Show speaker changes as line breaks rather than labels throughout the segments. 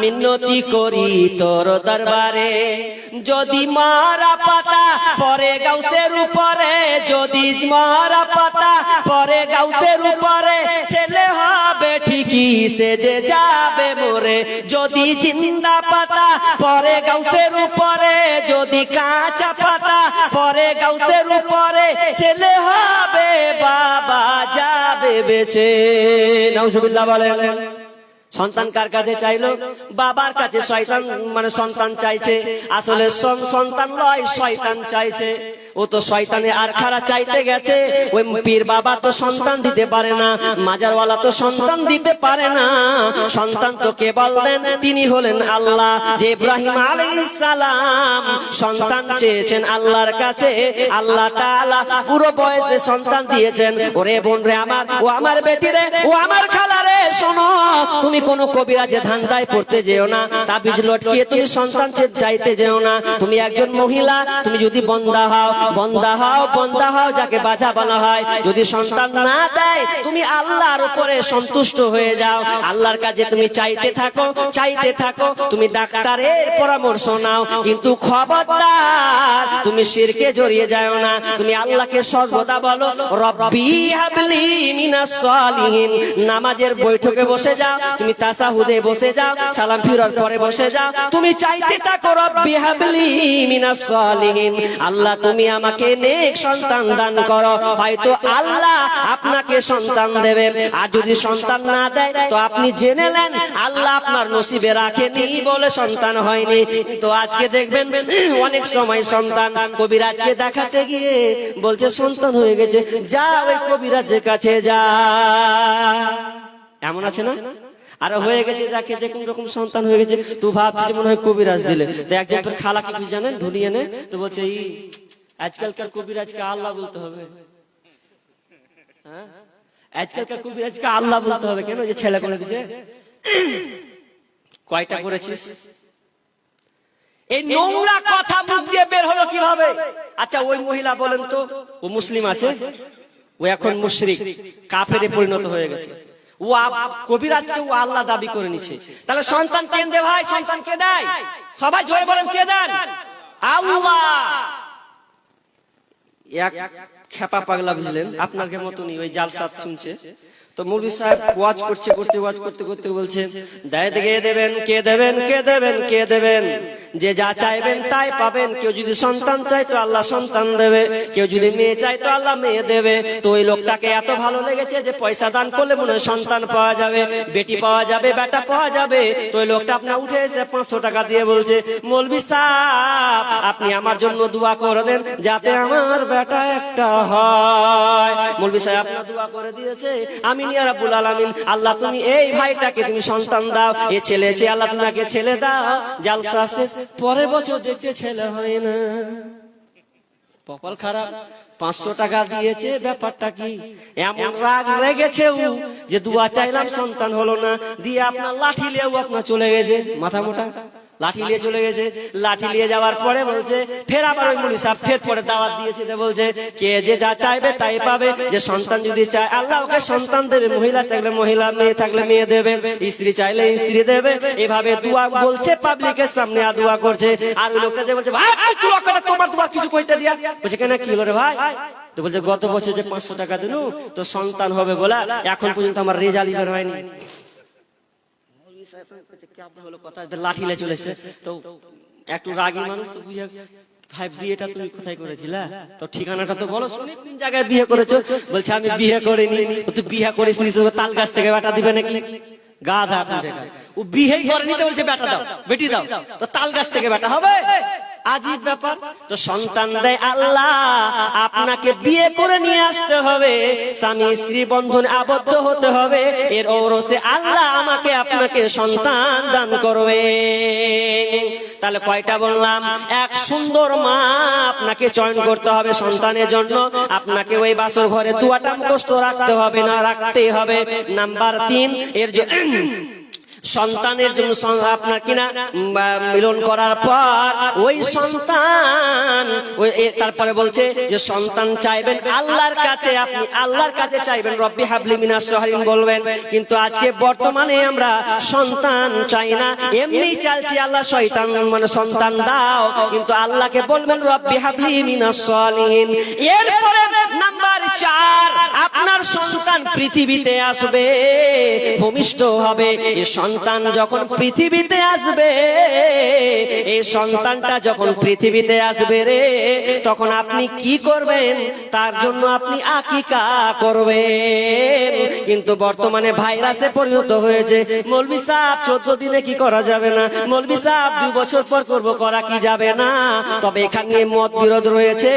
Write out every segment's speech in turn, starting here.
মিনতি করি তোর দরবারে। যদি মারা পাতা পরে গাউসের উপরে, যদি মারা পাতা পরে গাউসের উপরে, ছেলে হবে ঠিকই, সে যে যাবে মোরে। যদি জিন্দা পাতা পরে গাউসের উপরে, যদি কাঁচা পাতা পরে গাউসের উপরে, ছেলে হবে, বাবা যাবে বেছে নাউজুবিল্লাহ বলেন। সন্তান কার কাছে চাইলো? বাবার কাছে শয়তান মানে সন্তান চাইছে। আসলে সন- সন্তান নয়, শয়তান চাইছে। ও তো শয়তানে আর খারা চাইতে গেছে। ওই পীর বাবা তো সন্তান দিতে পারে না, মাজারওয়ালা তো সন্তান দিতে পারে না। সন্তান তো কে বললেন? তিনি হলেন আল্লাহ, যে ইব্রাহিম সালাম সন্তান চেয়েছেন আল্লাহর কাছে। আল্লাহ তাআলা পুরো বয়সে সন্তান দিয়েছেন। ওরে বোন রে আমার, ও আমার বেটি রে, ও আমার খালা রে, শোনো, তুমি কোন কবিরাজে ধান্দায় পড়তে যেও না, তাবিজ লটকিয়ে তুমি সন্তান চে- চাইতে যেও না। তুমি একজন মহিলা, তুমি যদি বন্দা হও বন্দা হও বন্দা হও যাকে বাজা বলা হয়। যদি সন্তান না দেয়, তুমি আল্লাহর উপরে সন্তুষ্ট হয়ে যাও। আল্লাহর কাছে তুমি চাইতে থাকো চাইতে থাকো। তুমি ডাক্তারের পরামর্শ নাও। কিন্তু খবরদার, তুমি শিরকে জড়িয়ে যাও না। তুমি আল্লাহকে সর্বদা বলো, রব্বি হাবলি মিনাস সালিহিন। নামাজের বৈঠকে বসে যাও, তুমি তাসাহুদে বসে যাও, সালাম ফিরার পরে বসে যাও। তুমি চাইতে থাকো, রব্বি হাবলি মিনাস সালিহিন। আল্লাহ, তুমি আমাকে নেক সন্তান দান করো। হয়তো আল্লাহ আপনাকে সন্তান দেবে। আর যদি সন্তান না দেয়, তো আপনি জেনে নেন, আল্লাহ আপনার নসিবে রাখেনি বলে সন্তান হয়নি। তো আজকে দেখবেন, অনেক সময় সন্তান কবিরাজকে দেখাতে গিয়ে বলছে, সন্তান হয়ে গেছে যা ওই কবিরাজের কাছে যা। এমন আছে না? আর হয়ে গেছে, দেখে যে কোন রকম সন্তান হয়ে গেছে। তুই ভাবছিস মনে হয় কবিরাজ দিলে। তো একজন খালাকে জানেন ধুলিয়ে নে তো বলছে, এই আজকালকার কবিরাজকে আল্লাহ বলতে হবে। হ্যাঁ? আজকালকার কবিরাজকে আল্লাহ বলতে হবে কেন? যে ছেলে করে দিছে কয়টা করেছিস? এই নোংরা কথা দিয়ে বের হলো কীভাবে? আচ্ছা ওই মহিলা বলেন তো, ও মুসলিম আছে? ও এখন পরিণত হয়ে গেছে। ও কবিরাজকে ও আল্লাহ দাবি করে তাহলে সন্তান দে ভাই কে দেয়? সবাই জোরে বলেন, কে দেন? আল্লাহ। এক খেপা পাগলা বুঝলেন আপনার কে মতনই ওই জালসাত শুনছে। তো মৌলভী সাহেব ওয়াজ করছে করছে ওয়াজ করতে করতে বলছে দেয় কে দেবেন কে দেবেন কে দেবেন কে দেবেন যে যা চাইবেন তাই পাবেন কেউ যদি সন্তান চায় তো আল্লাহ সন্তান দেবে কেউ যদি মেয়ে চায় তো আল্লাহ মেয়ে দেবে। তো ওই লোকটাকে এত ভালো লেগেছে যে পয়সা দান করলে মনে হয় সন্তান পাওয়া যাবে বেটি পাওয়া যাবে বেটা পাওয়া যাবে। তো ওই লোকটা আপনার উঠে এসে পাঁচশো টাকা দিয়ে বলছে মৌলবি সাহেব আপনি আমার জন্য দোয়া করে দেন যাতে আমার বেটা একটা হয় মৌলভী সাহেব আপনার দোয়া করে দিয়েছে আমি আল্লাহ, তুমি এই ভাইটাকে তুমি সন্তান দাও। এ ছেলে চেয়ে আল্লাহ তোমাকে ছেলে দাও, জালসা পরের বছর ছেলে হয় না। খারাপ, পাঁচশো টাকা দিয়েছে, ব্যাপারটা কি? এমন রাগ রেগেছে ও, যে দুয়া চাইলাম সন্তান হলো না। দিয়ে আপনার লাঠি লিয়েও আপনার চলে গেছে। মাথা মোটা? লাঠি নিয়ে চলে গেছে। লাঠি নিয়ে যাওয়ার পরে বলছে, ফের আবার ওই মুলি সাহেব ফের পরে দাওয়াত দিয়েছে বলছে, কে যে যা চাইবে তাই পাবে, যে সন্তান যদি চায়, আল্লাহ ওকে সন্তান দেবে, মহিলা থাকলে মহিলা, মেয়ে থাকলে মেয়ে দেবে, স্ত্রী চাইলে স্ত্রী দেবে, এভাবে দোয়া বলছে, পাবলিকের সামনে আর দোয়া করছে। আর ওই লোকটা যে বলছে, ভাই তোমার দোয়া কিছু কইতে দিয়া? বলছে, কেন, কি হলো রে ভাই? তো বলছে, গত বছর যে পাঁচশো টাকা দিলু তো সন্তান হবে বলা, এখন পর্যন্ত আমার রেজাল্ট বের হয়নি। লাঠিলে চলেছে। তো একটু মানুষ তো বুঝে, ভাই, বিয়েটা তুমি কোথায় করেছিলে? তো ঠিকানাটা তো বলো, শুনি, কোন জায়গায় বিয়ে করেছ? বলছে, আমি বিয়ে করিনি। বিয়ে করিস নি তাল গাছ থেকে বেটা দিবে নাকি? গাধা ও বিয়ে করেনি তো বলছে, বেটা দাও, বেটি দাও। তো তাল গাছ থেকে বেটা হবে। আজীব ব্যাপার। তো সন্তান দেয় আল্লাহ, আপনাকে বিয়ে করে নিয়ে আসতে হবে। স্বামী, স্ত্রী বন্ধনে আবদ্ধ হতে হবে। এর ঔরসে আল্লাহ আমাকে, আপনাকে সন্তান দান করবে। তাহলে কয়টা বললাম? এক সুন্দর মা আপনাকে চয়ন করতে হবে সন্তানের জন্য। আপনাকে ওই বাসর ঘরে দুয়াটা মুখস্থ রাখতে হবে, না রাখতেই হবে। নাম্বার তিন, এর জ- সন্তানের জন্য আপনার কিনা? মিলন করার পর ওই সন্তান তারপরে বলছে যে সন্তান চাইবেন আল্লাহর কাছে, আপনি আল্লাহর কাছে চাইবেন, রব্বি হাবলি মিনাস সহরিন বলবেন। কিন্তু আজকে বর্তমানে আমরা সন্তান চাই না, এমনি চালছি আল্লাহ শয়তান মানে সন্তান দাও, কিন্তু আল্লাহকে বলবেন রব্বি হাবলি মিনাস সলিহিন। এরপরে নাম্বার চার, আপনার সন্তান পৃথিবীতে আসবে, ভূমিষ্ঠ হবে এই সন্তান যখন পৃথিবীতে আসবে, এই সন্তানটা যখন পৃথিবীতে আসবে রে, তখন আপনি কি করবেন? তার জন্য আপনি আকিকা করবেন। কিন্তু বর্তমানে ভাইরাসে পরিণত হয়েছে। মৌলবি সাহেব চোদ্দ দিনে কি করা যাবে না? মৌলবি সাহেব দু বছর পর করব, করা কি যাবে না? তবে এখানে মত বিরোধ রয়েছে,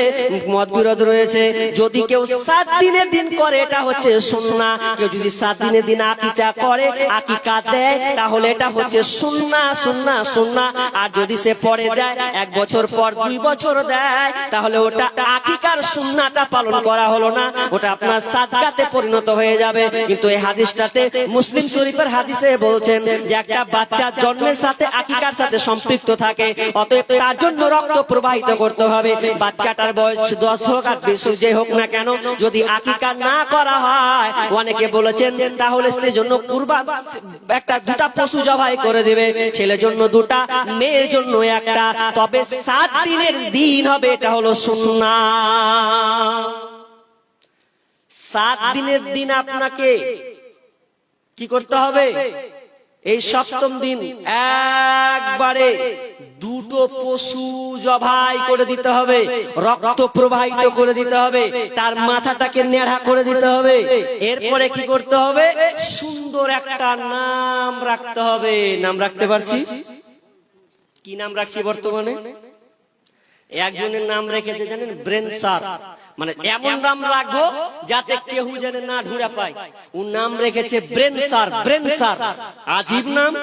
মত বিরোধ রয়েছে। যদি কেউ সাত দিনের দিন করে, এটা হচ্ছে সুন্না কেউ যদি সাত দিনের দিন আকিচা করে, আকিকা দেয় তাহলে এটা হচ্ছে সুন্না সুন্না সুন্না আর যদি সে পরে দেয় এক বছর পর দুই বছর দেয় তাহলে ওটা আকিকার সুন্নাটা পালন করা হলো না। ওটা আপনার সাদকাতে পরিণত হয়ে যাবে। কিন্তু এই হাদিসটাতে মুসলিম শরীফের হাদিসে বলছেন যে একটা বাচ্চা জন্মের সাথে আকিকার সাথে সম্পৃক্ত থাকে। অতএব তার জন্য রক্ত প্রবাহিত করতে হবে। বাচ্চাটার বয়স দশ হোক আর বিশ হোক, যে হোক না কেন যদি আকিকা না করা হয় অনেকে বলেছেন তাহলে সে জন্য কুরবান একটা দুটা পশু জবাই করে দেবে। ছেলের জন্য দুটা, মেয়ের জন্য একটা। তবে সাত দিনের দিন হবে, এটা হলো সুন্না সাত দিনের দিন আপনাকে কি করতে হবে? এই সপ্তম দিন একবারে দুটো পশু জবাই করে দিতে হবে, রক্ত প্রবাহিত করে দিতে হবে, তার মাথাটাকে নেড়া করে দিতে হবে। এরপরে কি করতে হবে? সুন্দর একটা নাম রাখতে হবে। নাম রাখতে পারছি? কি নাম রাখছি বর্তমানে? একজনের নাম রেখেছে জানেন, ব্রেন সার। মানে এমন নাম রাখব যাতে কেউ যেন না ঢুড়ে পায়। ও নাম রেখেছে ব্রেন সার ব্রেন সার। আজীব নাম।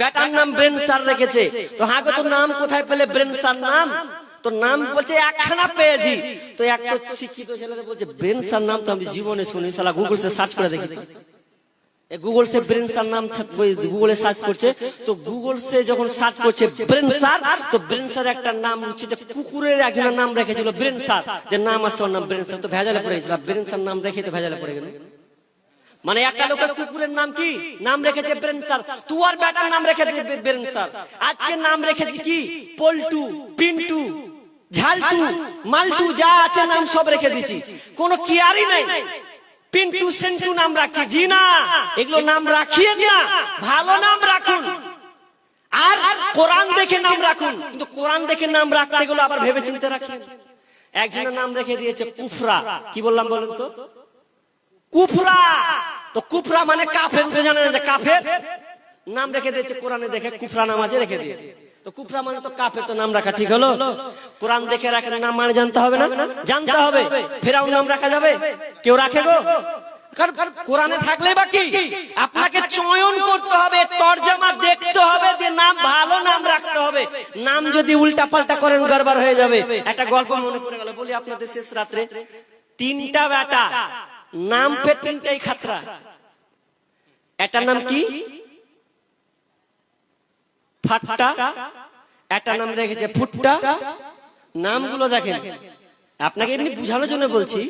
বেটার নাম ব্রেন সার রেখেছে। তো হাগো তো নাম কোথায় পেলে ব্রেন সার নাম? তো নাম বলছে একখানা পেয়েছি। তো এক তো শিক্ষিত ছেলেরা বলছে, ব্রেন সার নাম তো আমি জীবনে শুনি সালা গুগল সে সার্চ করে দেখি। গুগল সে ব্রেন সার নাম গুগলে সার্চ করছে। তো গুগল সে যখন সার্চ করছে ব্রেন সার, তো ব্রেন সার একটা নাম হচ্ছে যে কুকুরের একজনের নাম রেখেছিল ব্রেন সার। যে নাম আছে ওর নাম ব্রেন সার। তো ভেজালে পড়ে গেছিল ব্রেন সার নাম রেখে তো ভেজালে পড়ে গেল। মানে একটা লোকের কুকুরের নাম কি? নাম রেখেছে ব্রেন সার তুই আর বেটার নাম রেখে ব্রেন সার আজকে নাম রেখেছে কি? পল্টু পিন্টু ঝালটু। মালটু যা আছে নাম সব রেখে দিছি কোনো কেয়ারই নাই। পিন্টু সেন্টু নাম রাখছি। জি না এগুলো নাম রাখিয়ে না। ভালো নাম রাখুন। আর কোরআন দেখে নাম রাখুন। কিন্তু কোরআন দেখে নাম রাখতে গেলে আবার ভেবে চিন্তে রাখেন। একজনের নাম রেখে দিয়েছে কুফরা। কি বললাম বলুন তো? কুফরা। তো কুফরা মানে কাফের জানেন যে কাফের নাম রেখে দিয়েছে, কোরআনে দেখে কুফরা নাম আছে রেখে দিয়েছে। তো কুফরা মানে তো কাফের, তো নাম রাখা ঠিক হলো? কোরআন দেখে রাখেন নাম মানে জানতে হবে না? জানতে হবে। ফেরাও নাম রাখা যাবে? কেউ রাখে গো? কোরআনে থাকলে বা কি? আপনাকে চয়ন করতে হবে, তর্জমা দেখতে হবে যে নাম, ভালো নাম রাখতে হবে। নাম যদি উল্টা পাল্টা করেন, গড়বড় হয়ে যাবে। একটা গল্প মনে পড়ে গেল, বলি আপনাদের শেষ রাত্রে, তিনটা বেটা নাম পে তিনটাই খাতরা। এটার নাম কি? ফাট্টা। একটা নাম রেখেছে ফুট্টা। নামগুলো দেখেন। আপনাকে এমনি বুঝানোর জন্য বলছি।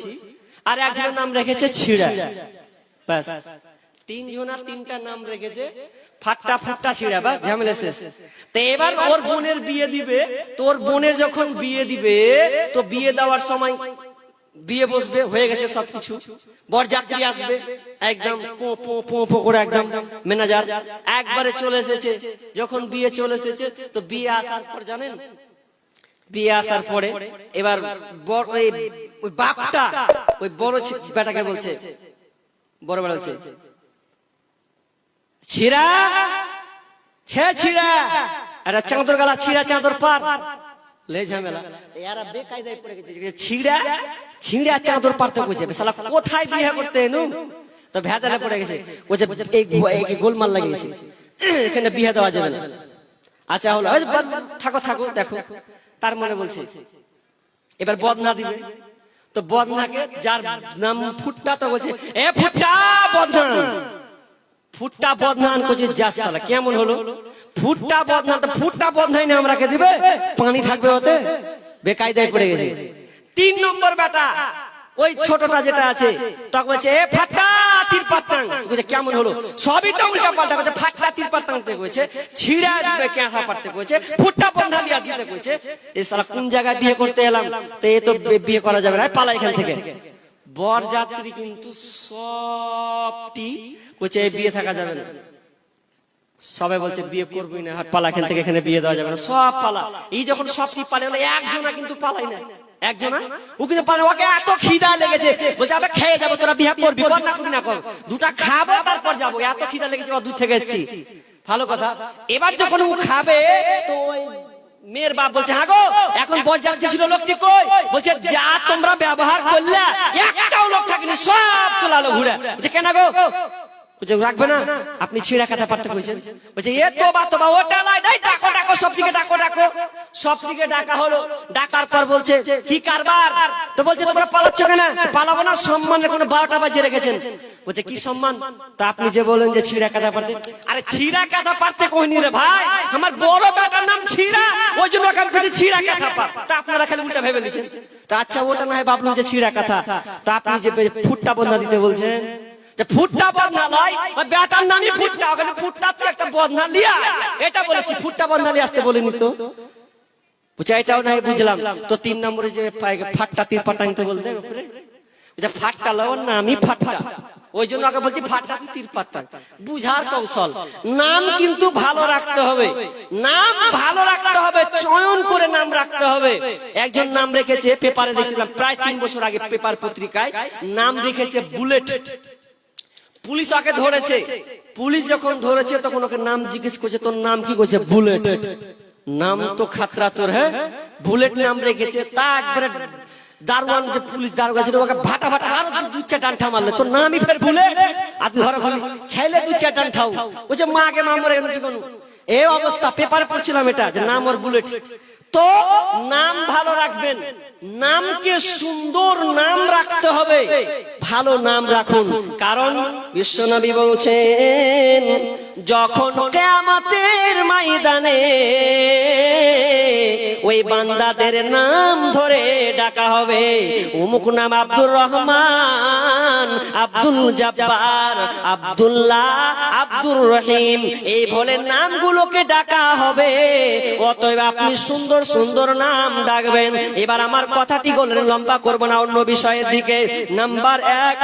আর একজনের নাম রেখেছে ছিড়া। ব্যাস। তিনজনা তিনটা নাম রেখেছে ফাট্টা ফুট্টা ছিড়া বা ঝামেলা শেষ। তো এবার ওর বোনের বিয়ে দিবে। তোর বোনের যখন বিয়ে দিবে তো বিয়ে দেওয়ার সময় বিয়ে বসবে, হয়ে গেছে সবকিছু। বরযাত্রী আসবে, একদম করে একদম ম্যানেজার একবারে চলে এসেছে। যখন বিয়ে চলে এসেছে, তো বিয়ে আসার পর জানেন? বিয়ে আসার পরে এবার ওই বাপটা, ওই বড় বেটাকে বলছে, বড় বেটা বলছে, ছিড়া, ছে ছিড়া, একটা চাঁদর গালা ছিড়া, চাঁদর পার। লে ঝামেলা তো এরা বেকায়দায় পড়ে গেছে যে ছিড়া ছিড়া চাঁদর শালা কোথায় বিয়ে করতে এনু তো পড়ে গেছে এই এই গোলমাল লাগিয়েছে এখানে বিয়ে দেওয়া যাবে না আচ্ছা হলো থাকো থাকো দেখো তার মনে বলছে এবার বদনা দিবে তো বদনাকে যার নাম ফুটটা তো বলছে এ ফুটটা বদনা ফুটটা বদনান করছে যা সালা। কেমন হলো? ফুটটা বদনান ফুটটা বদনাই না আমরাকে দিবে? পানি থাকবে ওতে। বেকায়দায় পড়ে গেছে। তিন নম্বর বেটা ওই ছোটটা যেটা আছে, তখন বলছে, এ ফাটা তির পাত্তাং বলছে, কেমন হলো? সবই তো উল্টা পাল্টা করছে ফাটা তির পাত্তাং কইছে, ছিড়া কেঁথা পারতে কইছে, ফুটটা বন্ধা লিয়া দিতে কইছে। এই সালা কোন জায়গায় বিয়ে করতে এলাম? তো এ তো বিয়ে করা যাবে না পালা এখান থেকে। বর যাত্রী কিন্তু সবটি কইছে বিয়ে থাকা যাবে না। সবাই বলছে বিয়ে করবি না হাট পালা এখান থেকে এখানে বিয়ে দেওয়া যাবে না। সব পালা। এই যখন সবটি পালে হলো একজনা কিন্তু পালাই না। একজনা? ও কিন্তু পালে ওকে এত খিদা লেগেছে। বলছে আবে খেয়ে যাব তোরা বিয়ে করবি কর না করবি না কর। দুটা খাব তারপর যাব। এত খিদা লেগেছে বা দূর থেকে এসেছি। ভালো কথা। এবার যখন ও খাবে তো ওই মেয়ের বাপ বলছে হ্যাঁ গো এখন বরযাত্রী ছিল লোকটি কই? বলছে যা তোমরা ব্যবহার করলে একটাও লোক থাকেনি সব চলালো ঘুরে। বলছে কেন গো? রাখবে না? আপনি ছিঁড়া কাটা পারতে কইছেন। বলছে, এ তো বা তো বা ওটা ডাই ডাকো ডাকো, সব দিকে ডাকো ডাকো। সব দিকে ডাকা হলো। ডাকার পর বলছে, কি কারবার? তো বলছে, তোমরা পালাচ্ছ কেন? পালাবো না, সম্মানের কোনো বারোটা বাজিয়ে রেখেছেন। বলছে, কি সম্মান? তো আপনি যে বলেন যে ছিঁড়া কাটা পারতে, আরে ছিঁড়া কাটা পারতে কইনি রে ভাই। আমার বড় বেটার নাম ছিঁড়া। ওই জন্য ওকে আমি ছিঁড়া কাটা পার। তা আপনারা খালি উল্টা ভেবে নিছেন তা আচ্ছা ওটা না হয় ভাবলাম যে ছিঁড়া কাটা তা আপনি যে ফুটটা বন্ধা দিতে বলছেন ফুটটা লয় ওই বেটার নামই ফুটটা, ওখানে ফুটটা তুই একটা বদনা লিয়া। এটা বলেছি, ফুটটা বদনা লিয়ে আসতে বলিনি তো। বুঝা, এটাও নাই, বুঝলাম। তো তিন নম্বরে যে ফাটটা, তিন পাটাংতে বলতে উপরে। এটা ফাটটা লওয়ার নামই ফাটটা। ওই জন্য আগে বলছি, ফাটটা তিন পাট্টা। বুঝার কৌশল। নাম কিন্তু ভালো রাখতে হবে। নাম ভালো রাখতে হবে, চয়ন করে নাম রাখতে হবে। একজন নাম রেখেছে, পেপারে দেখছিলাম, প্রায় তিন বছর আগে পেপার পত্রিকায় নাম রেখেছে বুলেট। পুলিশ ওকে ধরেছে। পুলিশ যখন ধরেছে, তখন ওকে নাম জিজ্ঞেস করছে, তোর নাম কি? করছে, বুলেট। নাম তো খাতরা তোর হ্যাঁ? বুলেট নাম রেখেছে, তা একবারে দারোয়ান যে পুলিশ দারোগা ছিল, ওকে ভাটা ভাটা আরও দু- চার ডান্ঠা মারলে। তোর নামই ফের বুলেট? আর তুই ধরে বলি খেলে দু চার ডান্ঠাও ও যে মাকে মা মরে গেল জীবন। এই অবস্থা, পেপারে পড়ছিলাম এটা, যে নাম ওর বুলেট। তো নাম ভালো রাখবেন। নামকে সুন্দর নাম রাখতে হবে। ভালো নাম রাখুন। কারণ বিশ্বনবী বলছেন, যখন কেয়ামতের ময়দানে ওই বান্দাদের নাম ধরে ডাকা হবে অমুক নাম আব্দুর রহমান, আব্দুল জব্বার, আব্দুল্লাহ, আব্দুর রহিম, এই বলে নামগুলোকে ডাকা হবে। অতএব আপনি সুন্দর সুন্দর নাম ডাকবেন। এবার আমার কথাটি বললেন, লম্বা করব না, অন্য বিষয়ের দিকে। নাম্বার এক,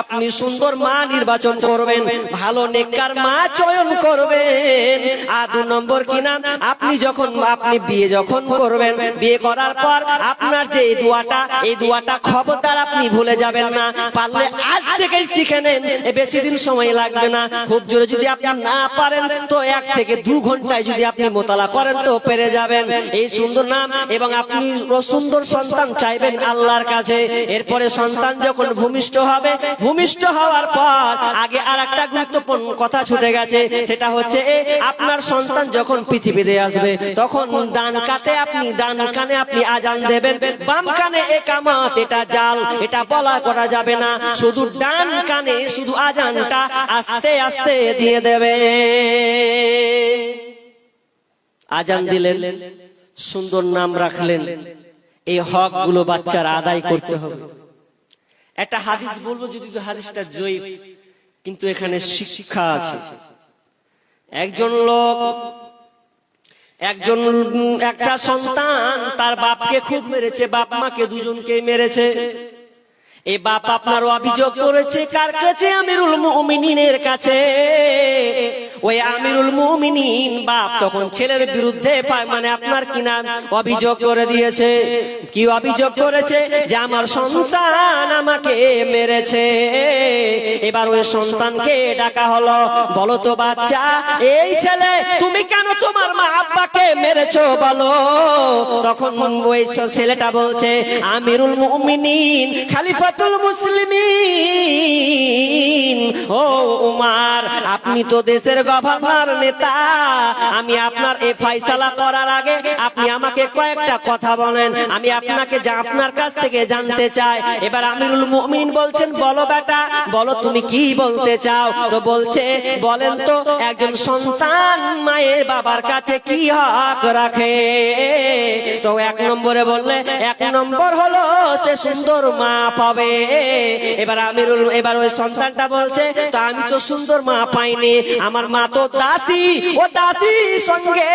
আপনি সুন্দর মা নির্বাচন করবেন, ভালো নেককার মা চয়ন করবেন। আর দু নম্বর কি নাম আপনি যখন, আপনি বিয়ে যখন করবেন, বিয়ে করার পর আপনার যে এই দোয়াটা এই দোয়াটা খবরদার আপনি ভুলে যাবেন না। পারলে আজ থেকেই শিখে নেন বেশি দিন সময় লাগবে না। খুব জোরে যদি আপনি না পারেন, তো এক থেকে দু ঘন্টায় যদি আপনি মোতালা করেন, তো পেরে যাবেন। এই সুন্দর নাম এবং আপনি সুন্দর সন্তান চাইবেন আল্লাহর কাছে। এরপরে সন্তান যখন ভূমিষ্ঠ হবে, ভূমিষ্ঠ হওয়ার পর আগে আর একটা গুরুত্বপূর্ণ কথা ছুটে গেছে, সেটা হচ্ছে আপনার সন্তান যখন পৃথিবীতে আসবে, তখন ডান কাতে আপনি, ডান কানে আপনি আজান দেবেন, বাম কানে একামাত এটা জাল, এটা বলা করা যাবে না। শুধু ডান কানে শুধু আজানটা আস্তে আস্তে দিয়ে দেবে। আজান দিলেন, সুন্দর নাম রাখলেন। এই হকগুলো বাচ্চার আদায় করতে হবে। একটা হাদিস বলব যদি তো হাদিসটা জয়ীফ, কিন্তু এখানে শিক্ষা আছে। একজন লোক, একজন একটা সন্তান, তার বাপকে খুব মেরেছে, বাপ মাকে দুজনকে মেরেছে। এই বাপ আপনার অভিযোগ করেছে, কার কাছে? আমিরুল মুমিনিনের কাছে। ওই আমিরুল মুমিনিন বাপ তখন ছেলের বিরুদ্ধে মানে আপনার কি নাম? অভিযোগ করে দিয়েছে। কি অভিযোগ করেছে? যে আমার সন্তান আমাকে মেরেছে। এবার ওই সন্তানকে ডাকা হলো। বলো তো বাচ্চা, এই ছেলে, তুমি কেন তোমার মা আব্বাকে মেরেছো বলো। তখন ওই ছেলেটা বলছে, আমিরুল মুমিনিন খালিফা খলিফাতুল মুসলিমিন। ও উমার, আপনি তো দেশের গভর্নর নেতা। আমি আপনার এই ফয়সালা করার আগে আপনি আমাকে কয়েকটা কথা বলেন। আমি আপনাকে যা আপনার কাছ থেকে জানতে চাই। এবার আমিরুল মুমিন বলছেন, বলো বেটা, বলো তুমি কি বলতে চাও? তো বলছে, বলেন তো, একজন সন্তান মায়ের বাবার কাছে কি হক রাখে? তো এক নম্বরে বললে, এক নম্বর হলো সে সুন্দর মা পাবে। এবার আমিরুল, এবার ওই সন্তানটা বলছে, তো আমি তো সুন্দর মা পাইনি। আমার মা তো দাসী। ও দাসী সঙ্গে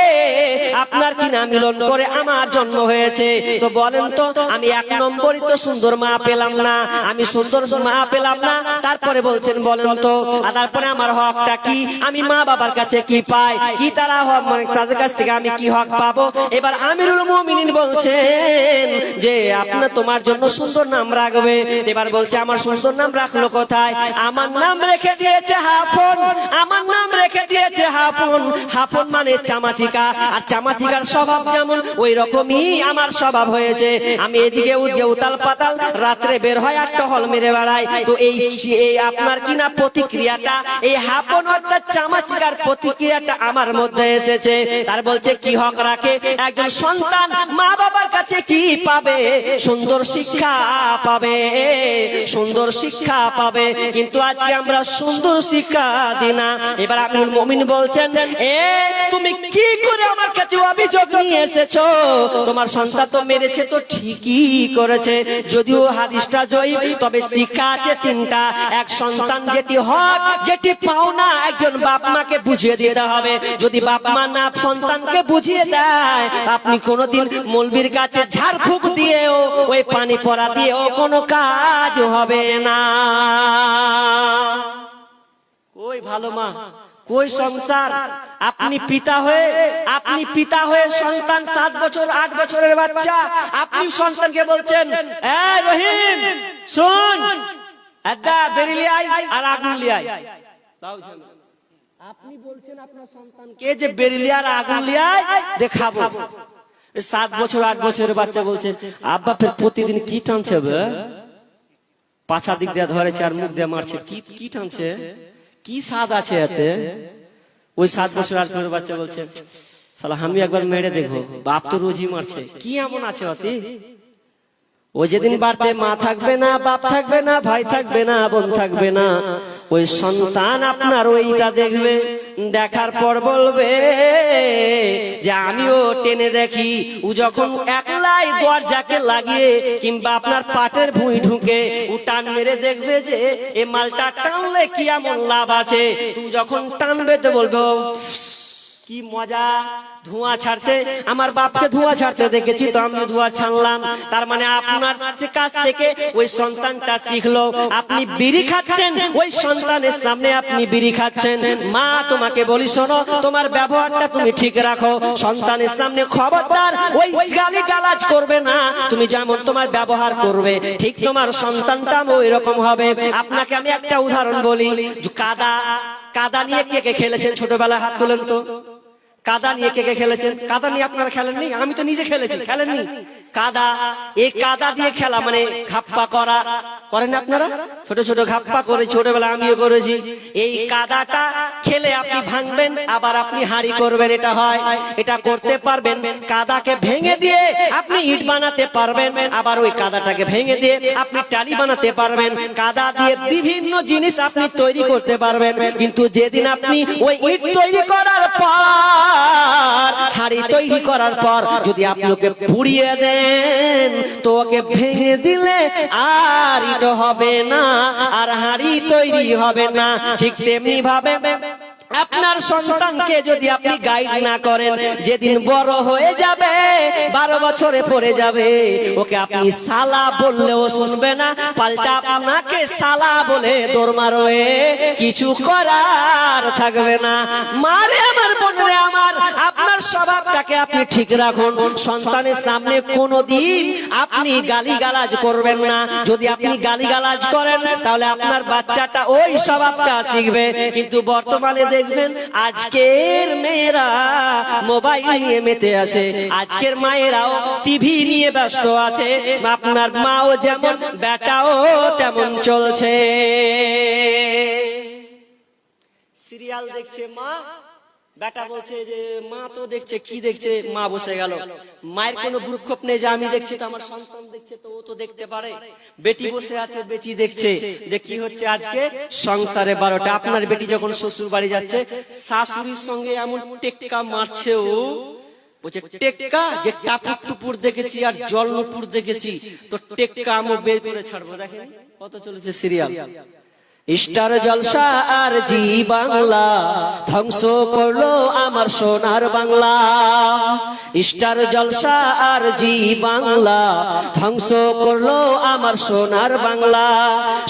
আপনার কি না মিলন করে আমার জন্ম হয়েছে? তো বলেন তো, আমি এক নম্বরই তো সুন্দর মা পেলাম না। আমি সুন্দর মা পেলাম না। তারপরে বলছেন, বলেন তো, আর তারপরে আমার হকটা কি? আমি মা বাবার কাছে কি পাই? কি তারা হক? মানে তাদের কাছ থেকে আমি কি হক পাবো? এবার আমিরুল মুমিনিন বলছেন যে, আপনার তোমার জন্য সুন্দর নাম রাখবে। এবার বলছে আমার সুন্দর নাম রাখল কোথায়? আমার নাম রেখে দিয়েছে হাফন। আমার নাম রেখে দিয়েছে হাফন। হাফন। মানে চামাচিকা। আর চামাচিকার স্বভাব যেমন ওই রকমই আমার স্বভাব হয়েছে। আমি এদিকে উদিকে উতাল পাতাল রাত্রে বের হয় আর টহল মেরে বেড়াই তো এই এই আপনার কিনা প্রতিক্রিয়াটা? এই হাফন অর্থাৎ চামাচিকার প্রতিক্রিয়াটা আমার মধ্যে এসেছে। তার বলছে কি হক রাখে? একজন সন্তান মা বাবার কাছে কি পাবে? সুন্দর শিক্ষা পাবে। সুন্দর শিক্ষা পাবে। কিন্তু আজকে আমরা সুন্দর শিক্ষা দিই না। এবার আমিরুল মমিন বলছেন, এ, তুমি কি করে আমার কাছে অভিযোগ নিয়ে এসেছ? তোমার সন্তান তো মেরেছে, তো ঠিকই করেছে। যদিও হাদিসটা জয়ী তবে শিক্ষা আছে তিনটা। এক সন্তান যেটি হক, যেটি পাওনা একজন বাপ মাকে বুঝিয়ে দিতে হবে। যদি বাপ মা না সন্তানকে বুঝিয়ে দেয়, আপনি কোনোদিন মলবির কাছে ঝাড়ফুঁক দিয়েও, ওই পানি পড়া দিয়েও কোনো কাজ হবে না। ওই ভালো মা, কই সংসার? আপনি পিতা হয়ে, আপনি পিতা হয়ে সন্তান সাত বছর, আট বছরের বাচ্চা, আপনি সন্তানকে বলছেন রহিম, শুন বলছেন সাত বছর, আট বছরের বাচ্চা বলছে আব্বা প্রতিদিন কি টানছে পাছা দিক দিয়ে ধরেছে আর মুখ দিয়ে মারছে। কি কি টানছে? কি স্বাদ আছে এতে? ওই সাত বছর আট বছর বাচ্চা বলছে, সালা, আমি একবার মেরে দেখব। বাপ তো রোজই মারছে। কি এমন আছে অতি? ও যেদিন বাড়তে মা থাকবে না বাপ থাকবে না ভাই থাকবে না বোন থাকবে না ওই সন্তান আপনার ওইটা দেখবে দেখার পর বলবে যে আমিও টেনে দেখি ও যখন একলাই দরজাকে লাগিয়ে কিংবা আপনার পাটের ভুঁই ঢুকে ও টান মেরে দেখবে যে এ মালটা টানলে কি এমন লাভ আছে? তুই যখন টানবে তো বলবে কি মজা? ধোঁয়া ছাড়ছে। আমার বাপকে ধোঁয়া ছাড়তে দেখেছি তো আমি ধোঁয়া ছাড়লাম। তার মানে আপনার কাছ থেকে ওই সন্তানটা শিখলো। আপনি বিড়ি খাচ্ছেন, ওই সন্তানের সামনে আপনি বিড়ি খাচ্ছেন। মা, তোমাকে বলি শোনো, তোমার ব্যবহারটা তুমি ঠিক রাখো। সন্তানের সামনে খবরদার ওই গালি গালাজ করবে না। তুমি যেমন তোমার ব্যবহার করবে, ঠিক তোমার সন্তানটা ওই রকম হবে। আপনাকে আমি একটা উদাহরণ বলি। কাদা কাদা নিয়ে কে কে খেলেছেন ছোটবেলায় হাত তোলেন তো? কাদা নিয়ে কে কে খেলেছেন? কাদা নিয়ে আপনারা খেলেননি আমি তো নিজে খেলেছি, খেলেননি। কাদা, এই কাদা দিয়ে খেলা মানে ঘাপ্পা করা। করেন আপনারা? ছোট ছোট ঘাপ্পা করে ছোটবেলা আমিও করেছি। এই কাদাটা খেলে আপনি ভাঙবেন, আবার আপনি হাড়ি করবেন, এটা হয়। এটা করতে পারবেন। কাদাকে ভেঙে দিয়ে আপনি ইট বানাতে পারবেন, আবার ওই কাদাটাকে ভেঙে দিয়ে আপনি টালি বানাতে পারবেন। কাদা দিয়ে বিভিন্ন জিনিস আপনি তৈরি করতে পারবেন। কিন্তু যেদিন আপনি ওই ইট তৈরি করার পর, হাড়ি তৈরি করার পর যদি আপনি ওকে পুড়িয়ে দেন তো ওকে ভেঙে দিলে আর ইট হবে না, আর হাড়ি তৈরি হবে না। ঠিক তেমনি ভাবে আপনার সন্তানকে যদি আপনি গাইড না করেন, যেদিন বড় হয়ে যাবে, বারো বছরে পড়ে যাবে, ওকে আপনি সালা বললেও শুনবে না, পাল্টা আপনাকে সালা বলে দৌড় মারবে, কিছু করার থাকবে না। মারে আমার বোনরে আমার, আপনার স্বভাবটা তাকে আপনি ঠিক রাখুন। সন্তানের সামনে কোনোদিন আপনি গালিগালাজ করবেন না। যদি আপনি গালিগালাজ করেন, তাহলে আপনার বাচ্চাটা ওই স্বভাবটা শিখবে। কিন্তু বর্তমানে দেখবেন আজকের মেয়েরা মোবাইল নিয়ে মেতে আছে। আজকের মায়েরাও টিভি নিয়ে ব্যস্ত আছে। আপনার মাও যেমন বেটাও তেমন চলছে। সিরিয়াল দেখছে মা। বেটা বলছে যে, মা তো দেখছে, কি দেখছে? মা বসে গেল। মায়ের কোনো ভ্রুক্ষেপ নেই যে আমি দেখছি তো, আমার সন্তান দেখছে তো, ও তো দেখতে পারে। বেটি বসে আছে, বেটি দেখছে। যে কি হচ্ছে আজকে? সংসারে বারোটা। আপনার বেটি যখন শ্বশুর বাড়ি যাচ্ছে, শাশুড়ির সঙ্গে এমন টেক্কা মারছে ও। বলছে, টেক্কা? যে টাপুর টুপুর দেখেছি আর জল নুপুর দেখেছি। তো টেক্কা আমি বের করে ছাড়বো। দেখেন কত চলেছে সিরিয়াল। স্টার জলসা আর জি বাংলা ধ্বংস করল আমার সোনার বাংলা। স্টার জলসা আর জি বাংলা ধ্বংস করল আমার সোনার বাংলা।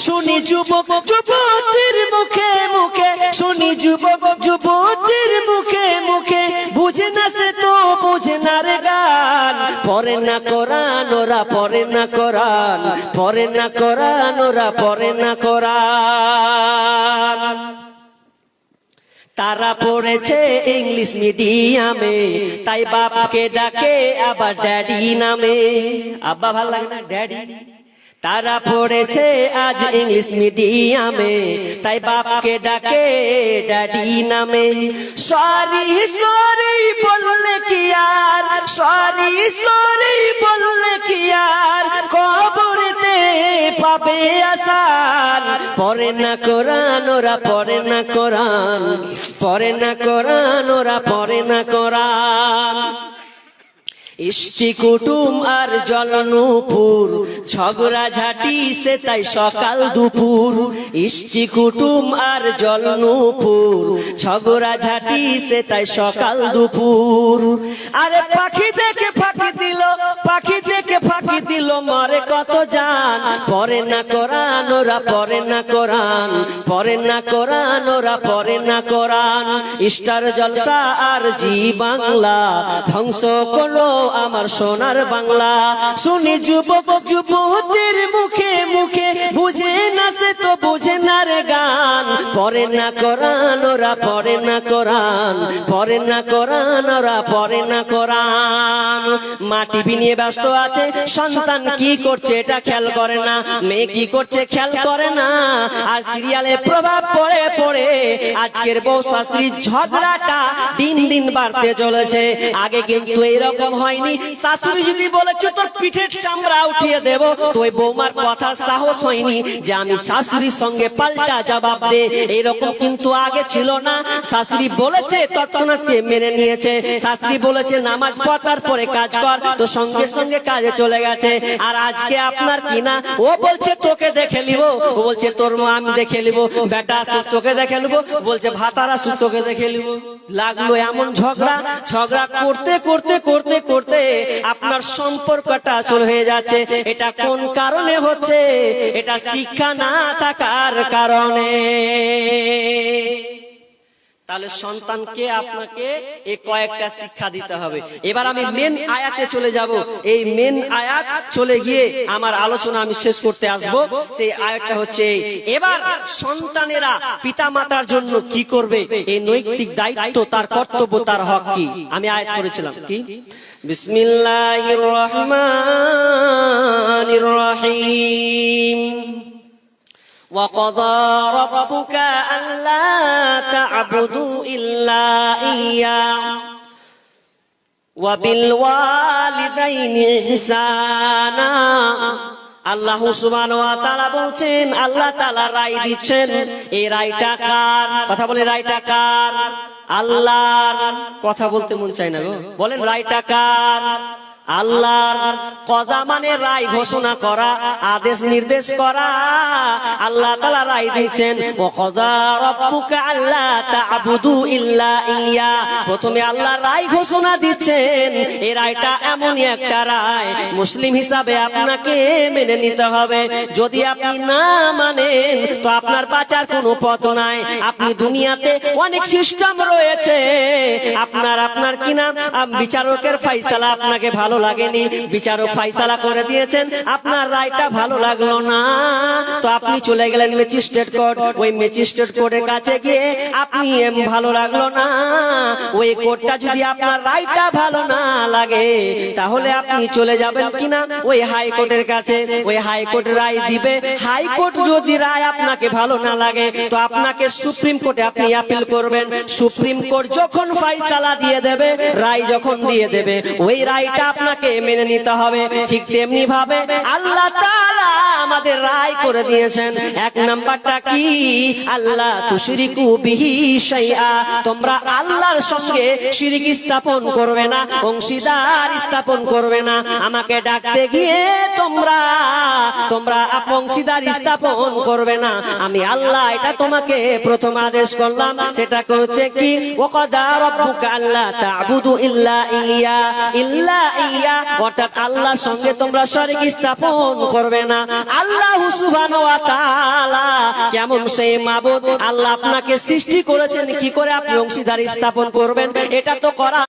শুনি যুবক যুবতীর মুখে মুখে, শুনি যুবক যুবতীর মুখে মুখে, বুঝে না সে পরে না করান ওরা পরে না করান পরে না করান ওরা পরে না কোরআন। তারা পড়েছে ইংলিশ মিডিয়ামে, তাই বাপকে ডাকে আবার ড্যাডি নামে। আব্বা, ভালো লাগে না? ড্যাডি? তারা পড়েছে আজ ইংলিশ মিডিয়ামে, তাই বাপকে ডাকে ড্যাডি নামে। সরি সরি বললে কি আর? সরি সরি বললে কি আর? কবরেতে পাবে আসান। পরে না কোরআন, ওরা পরে না কোরআন। পরে না কোরআন, ওরা পরে না কোরআন। ইষ্টি কুটুম আর জলনুপুর, ঝগড়া ঝাঁটি সে তাই সকাল দুপুর। ইষ্টি কুটুম আর জলনুপুর, ঝগড়া ঝাঁটি সে তাই সকাল দুপুর। আরে পাখি দেখে ফাঁকি দিল, পাখি দেখে ফাঁকি দিল, মরে কত জান। পরে না কোরআন ওরা পরে না কোরআন পরে না কোরআন ওরা পরে না কোরআন স্টার জলসা আর জি বাংলা, ধ্বংস করল আমার সোনার বাংলা। শুনি যুবক যুবতীর মুখে মুখে বুঝে না সে তো বুঝে না রে গান। পরে না কোরআন, ওরা পরে না কোরআন। পরে না কোরআন, ওরা পরে না কোরআন। মা টিভি নিয়ে ব্যস্ত আছে, সন্তান কি করছে এটা খেয়াল করে না। মেয়ে কি করছে খেয়াল করে না। আর সিরিয়ালে প্রভাব পড়ে পড়ে, আজকের বউ শাশুড়ির ঝগড়াটা দিন দিন বাড়তে চলেছে। আগে কিন্তু এরকম হয়নি। শাশুড়ি যদি বলেছে, তোর পিঠের চামড়া উঠিয়ে দেব তো ওই বৌমার কথা সাহস হয়নি যে আমি শাশুড়ির সঙ্গে পাল্টা জবাব দে এরকম কিন্তু আগে ছিল না। শাশুড়ি বলেছে, তৎক্ষণাৎ মেনে নিয়েছে। শাশুড়ি বলেছে, নামাজ পড়ার পরে কাজ কর, তো সঙ্গে সঙ্গে কাজে চলে গেছে। আর আজকে আপনার কি না? ও বলছে, তোকে দেখে নিব। ও বলছে, তোর মা আমি দেখে নিব। বেটা আসুক, তোকে দেখে নিব। বলছে, ভাতার আসুক, তোকে দেখে নিব। লাগল এমন ঝগড়া। ঝগড়া করতে করতে করতে করতে আপনার সম্পর্কটা চলে হয়ে যাচ্ছে। এটা কোন কারণে হচ্ছে এটা শিক্ষা না থাকার কারণে। তাহলে সন্তানকে আপনাকে এই কয়েকটা শিক্ষা দিতে হবে। এবার আমি মেন আয়াতে চলে যাব। এই মেন আয়াত চলে গিয়ে আমার আলোচনা আমি শেষ করতে আসব। সেই আয়াতটা হচ্ছে এবার সন্তানেরা পিতা মাতার জন্য কি করবে? এই নৈতিক দায়িত্ব তার কর্তব্য তার হক কি? আমি আয়াত করেছিলাম। কি? বিসমিল্লাহির রহমানির রহিম। وقضى ربك ألا تعبدوا إلا إياه وبالوالدين إحسانا আল্লাহ সুবহান ওয়া তাআলা বলছেন আল্লাহ তাআলা রায় দিচ্ছেন এই রায়টা কার কথা বলে রায়টা কার আল্লাহর কথা বলতে মন চায় না গো বলেন রায়টা কার আল্লাহর কদা মানে রায় ঘোষণা করা, আদেশ নির্দেশ করা। আল্লাহ তালা রায় দিচ্ছেন, ও কদা রব্বুকা আল্লাহ তা'বুদু ইল্লা ইয়া। প্রথমে আল্লাহ রায় ঘোষণা দিচ্ছেন এই রায়টা এমনই একটা রায়, মুসলিম হিসাবে আপনাকে মেনে নিতে হবে। যদি আপনি না মানেন, তো আপনার বাঁচার কোনো পথ নাই। আপনি দুনিয়াতে অনেক সিস্টেম রয়েছে। আপনার আপনার কিনা বিচারকের ফাইসালা আপনাকে ভালো লাগেনি। বিচারক ফাইসালা করে দিয়েছেন, আপনার রায়টা ভালো লাগল না। তো আপনি চলে গেলেন ম্যাজিস্ট্রেট কোর্ট। ওই ম্যাজিস্ট্রেট কোর্টের কাছে গিয়ে, আপনি এম ভালো লাগল না। ওই কোর্টটা যদি আপনার রায়টা ভালো না লাগে, তাহলে আপনি চলে যাবেন কিনা? ওই হাইকোর্টের কাছে, ওই হাইকোর্ট রায় দিবে। হাইকোর্ট যদি রায় আপনাকে ভালো না লাগে, তো আপনাকে সুপ্রিম কোর্টে আপনি আপিল করবেন। সুপ্রিম কোর্ট যখন ফাইসালা দিয়ে দেবে, রায় যখন দিয়ে দেবে। ওই রায়টা আপনাকে মেনে নিতে হবে ঠিক তেমনি ভাবে আল্লাহ তাআলা আমাদের রায় করে দিয়েছেন। এক নাম্বারটা কি? আল্লাহ তুশরিকু বিহি শাইআ। তোমরা আল্লাহর সঙ্গে শিরিক স্থাপন করবে না, অংশীদার স্থাপন করবে না। আমাকে ডাকতে গিয়ে তোমরা তোমরা অংশীদার স্থাপন করবে না। আমি আল্লাহ এটা তোমাকে প্রথম আদেশ করলাম। সেটা হচ্ছে কি? ওয়াকাদা রাব্বুকা আল্লাহ তা'বুদু ইল্লা ইয়া। ইল্লা ইয়া। অর্থাৎ আল্লাহর সঙ্গে তোমরা শরীক স্থাপন করবে না। আল্লাহ কেমন সেই মাবুদ? আল্লাহ আপনাকে সৃষ্টি করেছেন, কি করে আপনি অংশীদারি স্থাপন করবেন? এটা তো করা